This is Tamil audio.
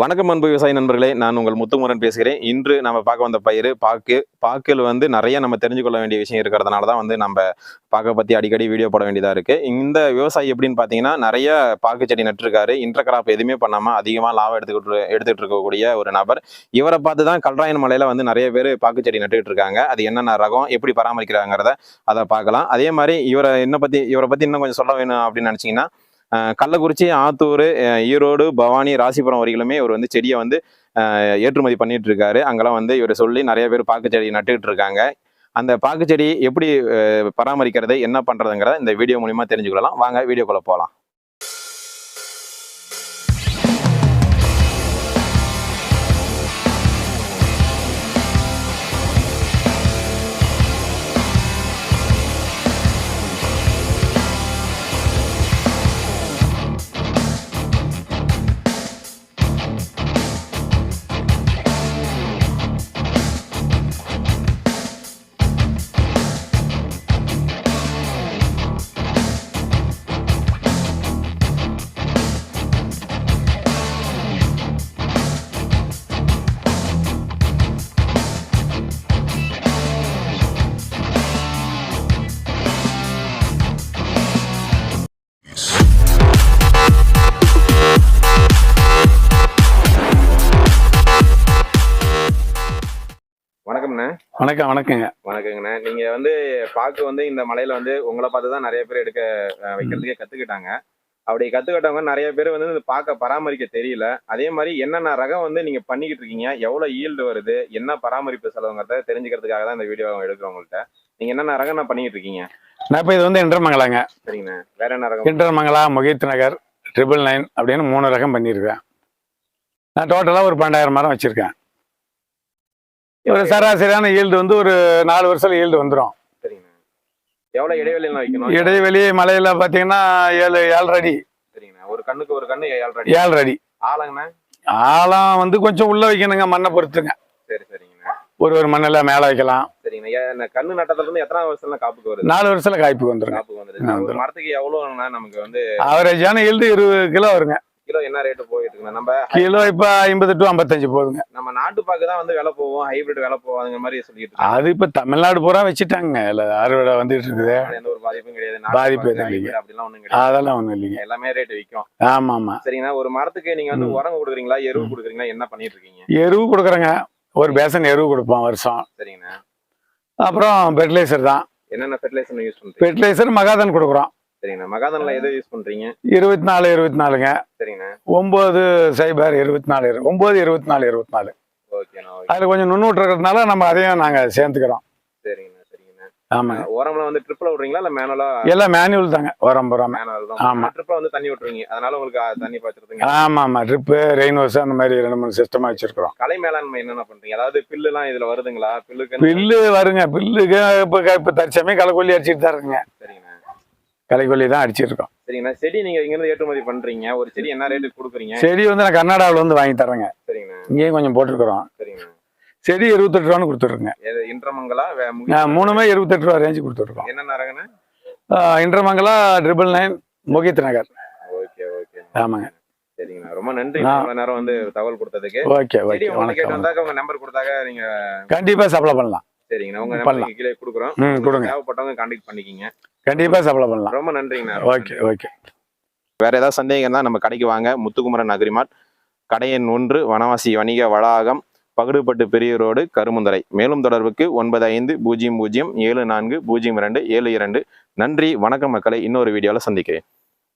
வணக்கம் அன்பு விவசாய நண்பர்களே நான் உங்கள் முத்துமுரன் பேசுகிறேன். இன்று நம்ம பார்க்க வந்த பயிர் பாக்கு. பாக்கில் வந்து நிறைய நம்ம தெரிஞ்சுக்கொள்ள வேண்டிய விஷயம் இருக்கிறதுனால தான் வந்து நம்ம பாக்கை பற்றி அடிக்கடி வீடியோ போட வேண்டியதாக இருக்குது இந்த விவசாயி எப்படின்னு பார்த்தீங்கன்னா நிறைய பாக்கு செடி நட்டுருக்காரு. இன்டர் கிராப் எதுவுமே பண்ணாமல் அதிகமாக லாபம் எடுத்துக்கிட்டு எடுத்துகிட்டு இருக்கக்கூடிய ஒரு நபர். இவரை பார்த்து தான் கல்ராயன் மலையில் வந்து நிறைய பேர் பாக்கு செடி நட்டுக்கிட்டு இருக்காங்க. அது என்னென்ன ரகம் எப்படி பராமரிக்கிறாங்கிறத அதை பார்க்கலாம். அதே மாதிரி இவரை என்ன பற்றி இவரை பற்றி இன்னும் கொஞ்சம் சொல்ல வேணும் அப்படின்னு நினச்சிங்கன்னா கள்ளக்குறிச்சி ஆத்தூர் ஈரோடு பவானி ராசிபுரம் வரையிலுமே இவர் வந்து செடியை வந்து ஏற்றுமதி பண்ணிட்டு இருக்காரு அங்கெல்லாம் வந்து இவர் சொல்லி நிறைய பேர் பாக்கு செடி நட்டுக்கிட்டு இருக்காங்க அந்த பாக்கு செடி எப்படி பராமரிக்கிறது என்ன பண்றதுங்கிறத இந்த வீடியோ மூலியமா தெரிஞ்சுக்கொள்ளலாம். வாங்க வீடியோக்குள்ள போகலாம். வணக்கம்ண்ணே. வணக்கம் வணக்கங்க. வணக்கங்கண்ணே. நீங்க வந்து பாக்கு வந்து இந்த மலையில வந்து உங்களை பார்த்து தான் நிறைய பேர் எடுக்க வைக்கிறதுக்கே கத்துக்கிட்டாங்க. அப்படி கத்துக்கிட்டவங்க நிறைய பேர் வந்து இந்த பாக்க பராமரிக்க தெரியல. அதே மாதிரி என்னென்ன ரகம் வந்து நீங்க பண்ணிக்கிட்டு இருக்கீங்க? எவ்வளவு ஈல்டு வருது? என்ன பராமரிப்பு செலவுங்கிறத தெரிஞ்சுக்கிறதுக்காக தான் இந்த வீடியோ எடுக்கிறோம் உங்கள்கிட்ட நீங்க என்னென்ன ரகம் நான் பண்ணிக்கிட்டு இருக்கீங்க? நான் இப்போ இது வந்து என்டர்மங்கலாங்க சரிங்கண்ணே. வேற என்ன ரகம்? என்டர்மங்கலா முகித் நகர் ட்ரிபிள் நைன் அப்படின்னு மூணு ரகம் பண்ணியிருக்கேன். நான் டோட்டலாக ஒரு பன்னெண்டாயிரம் மரம் வச்சுருக்கேன். ஒரு சராசரியான ஈல்டு வந்து ஒரு நாலு வருஷம் ஈல்டு வந்துடும் சரிங்கண்ணே எவ்வளவு இடைவெளியெல்லாம் வைக்கணும்? இடைவெளி மலையில் பார்த்தீங்கன்னா ஏழு ஏழரை அடி சரிங்கண்ணா ஒரு கண்ணுக்கு ஒரு கண்ணு ஏழரை ஏழரை அடி ஆளுங்கண்ணே ஆழம் வந்து கொஞ்சம் உள்ளே வைக்கணுங்க மண்ணை பொறுத்துங்க. சரி சரிங்கண்ணா. ஒரு ஒரு மண்ணில் மேலே வைக்கலாம். சரிங்கண்ணா. கண்ணு நட்டத்துல இருந்து எத்தனை வருஷம் காப்புக்கு வருது? நாலு வருஷத்தில் காய்ப்பு வந்துருங்க. காப்புக்கு மரத்துக்கு எவ்வளவுண்ணா நமக்கு வந்து ஆவரேஜான ஈல்டு இருபது கிலோ வருங்க. கிலோ என்ன ரேட்டு போயிட்டு இருக்குண்ணா நம்ம கிலோ இப்போ ஐம்பது டு ஐம்பத்தஞ்சு போகுதுங்க. நம்ம நாட்டு பாக்கு தான் வந்து விலை போவோம் ஹைபிரிட் விலை போவாதுங்கிற மாதிரி சொல்லிட்டு அது இப்போ தமிழ்நாடு பூரா வச்சுட்டாங்க இல்லை அறுவடை வந்துட்டு இருக்குது. எந்த ஒரு பாதிப்பும் கிடையாது. பாதிப்பு எதுவும் இல்லைங்க. அப்படிலாம் ஒண்ணும் கிடையாது. அதெல்லாம் ஒன்றும் இல்லைங்க. எல்லாமே ரேட் விற்கும். ஆமாம். ஆமாம் சரிங்கண்ணா ஒரு மரத்துக்கு நீங்க வந்து. உரம் கொடுக்குறீங்களா எருவு. கொடுக்குறீங்களா என்ன பண்ணிட்டு இருக்கீங்க? எருவு கொடுக்குறேங்க. ஒரு பேசன் எருவு கொடுப்போம் வருஷம். சரிங்கண்ணா அப்புறம் ஃபெர்டிலைசர் தான். என்னென்ன ஃபெர்டிலைசர் யூஸ் பண்றீங்க? ஃபெர்டிலைசர் மகாதன் கொடுக்குறோம். சரிங்கண்ணா. மகாதன்ல எது யூஸ் பண்றீங்க? இருபத்தி நாலு இருபத்தி நாலுங்க சரிங்கண்ணா. ஒம்பது சைபர் இருபத்தி நாலு ஒம்பது இருபத்தி நாலு இருபத்தி நாலு ஓகேண்ணா அதில் கொஞ்சம் நுண்ணூற்று இருக்கிறதுனால நம்ம அதையும் நாங்கள் சேர்த்துக்கிறோம். சரிங்கண்ணா சரிங்கண்ணா. ஆமாங்க. உரம்லாம் வந்து ட்ரிப்ல விடுறீங்களா? இல்ல மேனுவலா எல்லாம் மேனுவல் தாங்க. உரம் புறாம மேனுவல் ஆமா. தான் ட்ரிப்ல வந்து தண்ணி விட்டுருவீங்க. அதனால உங்களுக்கு தண்ணி பாய்ச்சறதுங்க. ஆமாம். ஆமாம் ட்ரிப்பு ரெயின் வாஷ் அந்த மாதிரி ரெண்டு மூணு சிஸ்டமாக வச்சுருக்குறோம். கலை மேலாண்மை என்னென்ன பண்றீங்க? அதாவது பில்லு எல்லாம் இதுல வருதுங்களா? பில்லுக்கு பில்லு வருங்க. பில்லுக்கு இப்போ இப்போ தற்சமயம் களைக்கொல்லி அடிச்சிட்டு தான் இருக்குங்க. சரிங்கண்ணா களைக்கொல்லி தான் அடிச்சிருக்கோம். சரிங்கண்ணா. செடி நீங்க இங்க இருந்து ஏற்றுமதி பண்றீங்க. ஒரு செடி என்ன ரேட்டுக்கு கொடுக்குறீங்க? செடி வந்து நான் கர்நாடகாவில் வந்து வாங்கி தரேங்க சரிங்கண்ணா. இங்கேயும் கொஞ்சம் போட்டிருக்கிறோம். சரிங்கண்ணா. செடி இருபத்தெட்டு ரூபான்னு கொடுத்துருங்க நான் மூணுமே இருபத்தெட்டு ரூபா ரேஞ்சு கொடுத்துருக்கோம் என்ன ரகண்ணா? இன்டர்மங்கலா ட்ரிபிள் நைன் முகித் நகர். Okay okay. ஆமாங்க. சரிங்கண்ணா. ரொம்ப நன்றி. ஆ. இவ்வளவு நேரம் வந்து தகவல் கொடுத்ததுக்கு. Okay okay. கேட்டு வந்தாக்க உங்க நம்பர் கொடுத்தாக்க நீங்க கண்டிப்பாக சப்ளை பண்ணலாம். சரிங்கண்ணா உங்க பண்ணலாம். நம்பர் கீழே கொடுக்குறோம். ம் உங்களுக்கு கொடுங்க. தேவைப்பட்டவங்க கான்டாக்ட் பண்ணிக்கிங்க. கண்டிப்பாக சப்ளை பண்ணலாம். ரொம்ப நன்றிங்கண்ணா ஓகே ஓகே வேற ஏதாவது சந்தேகம் தான் நம்ம கடைக்கு வாங்க. முத்துக்குமரன் அக்ரிமார்ட் கடையன் ஒன்று வனவாசி வணிக வளாகம் பகுடுபட்டு பெரிய ரோடு கருமுந்தரை. மேலும் தொடர்புக்கு ஒன்பது ஐந்து பூஜ்ஜியம் பூஜ்ஜியம் ஏழு நான்கு பூஜ்ஜியம் இரண்டு ஏழு இரண்டு. நன்றி வணக்கம் மக்களை. இன்னொரு வீடியோவில் சந்திக்கிறேன்.